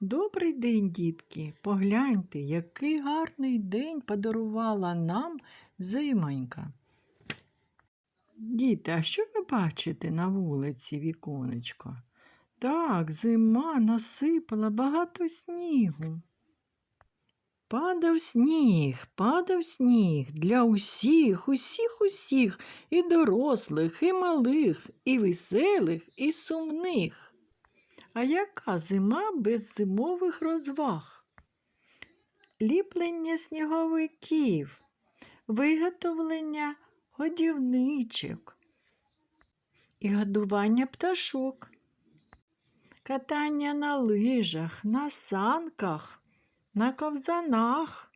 Добрий день, дітки. Погляньте, який гарний день подарувала нам зимонька. Діти, а що ви бачите на вулиці, віконечко? Так, зима насипала багато снігу. Падав сніг, падав сніг для усіх, усіх, усіх, і дорослих, і малих, і веселих, і сумних. А яка зима без зимових розваг? Ліплення сніговиків, виготовлення годівничок і годування пташок, катання на лижах, на санках, на ковзанах,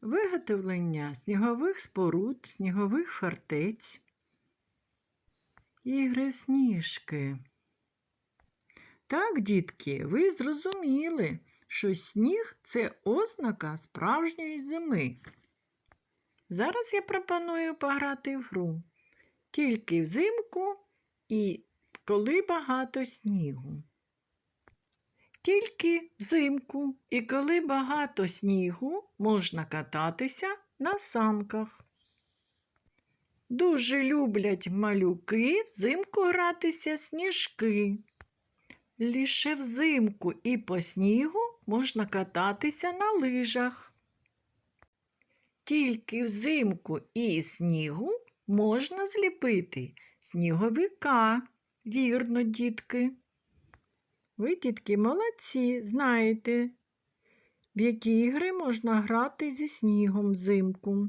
виготовлення снігових споруд, снігових фортець, ігри сніжки. Так, дітки, ви зрозуміли, що сніг це ознака справжньої зими. Зараз я пропоную пограти в гру тільки взимку і коли багато снігу. Тільки взимку і коли багато снігу можна кататися на санках. Дуже люблять малюки взимку гратися сніжки. Лише взимку і по снігу можна кататися на лижах. Тільки взимку і снігу можна зліпити сніговика. Вірно, дітки. Ви, дітки, молодці, знаєте, в які ігри можна грати зі снігом взимку.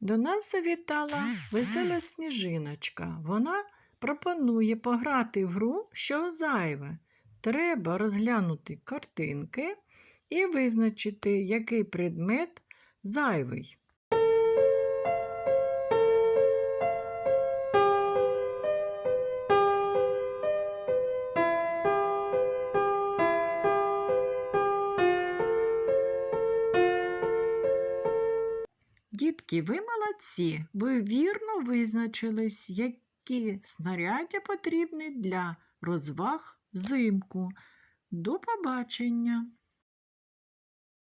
До нас завітала весела сніжиночка. Вона пропонує пограти в гру, що зайве. Треба розглянути картинки і визначити, який предмет зайвий. Дітки, ви молодці, ви вірно визначились, які снаряддя потрібні для розваг взимку. До побачення!